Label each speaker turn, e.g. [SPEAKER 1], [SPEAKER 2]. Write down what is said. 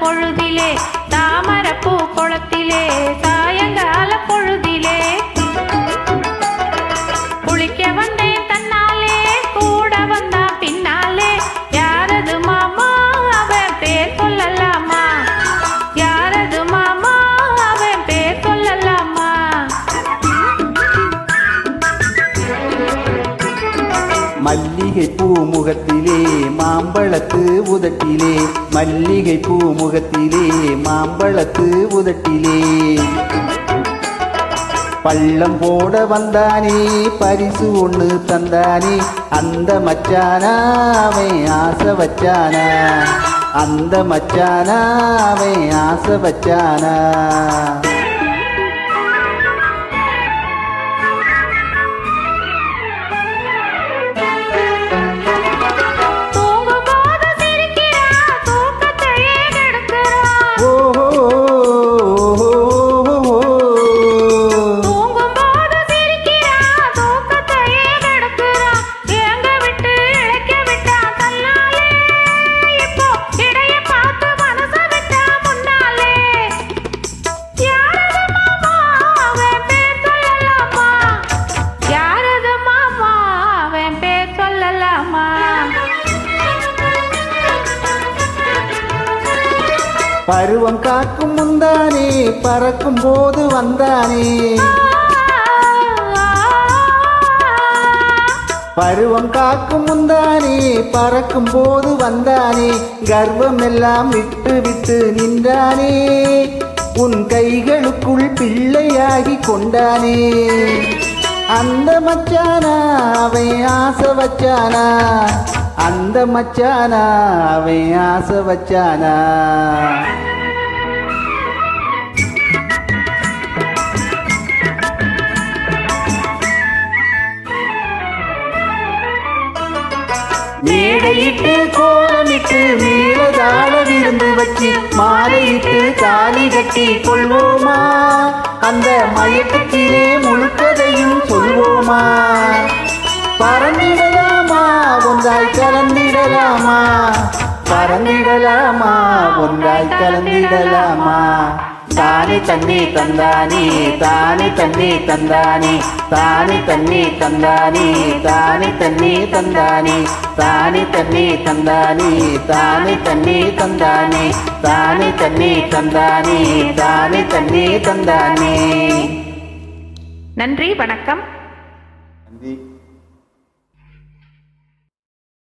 [SPEAKER 1] பொழுதிலே
[SPEAKER 2] மல்லிகை பூ முகத்திலே மாம்பழத்து உதட்டிலே. மல்லிகை பூ முகத்திலே மாம்பழத்து உதட்டிலே. பள்ளம் போட வந்தானே பரிசு ஒன்று தந்தானே. அந்த மச்சானாவே ஆசை வச்சானா? அந்த மச்சானாவே ஆசை வச்சானா? பருவம் காக்கும் முந்தானே பறக்கும் போது வந்தானே. பருவம் காக்கும் முந்தானே பறக்கும் போது வந்தானே. கர்வம் எல்லாம் விட்டு விட்டு நின்றானே. உன் கைகளுக்குள் பிள்ளையாகி கொண்டானே. அந்த மச்சானா அவன் ஆசை வச்சானா? அந்த மச்சானா அவன் ஆசை வச்சானா? மேடையிட்டு கோலமிட்டு மேலதாள விருந்து வச்சு மாலையிட்டு தாலி கட்டி கொள்வோமா? அந்த மயக்கத்திலே முழுக்கதையும் சொல்வோமா? பறந்து ஒன்றாய் கலந்திடலாமா? பறந்திடலாமா? ஒன்றாய் கலந்திடலாமா? தானே தண்ணி தந்தானே தானே தண்ணி தந்தானே தானே தண்ணி தந்தானே தானே தண்ணி தந்தானே தானே தண்ணி தந்தானே தானே தண்ணி தந்தானே தானே தண்ணி தந்தானே தானே தண்ணி தந்தானே.
[SPEAKER 1] நன்றி வணக்கம்.
[SPEAKER 2] நன்றி.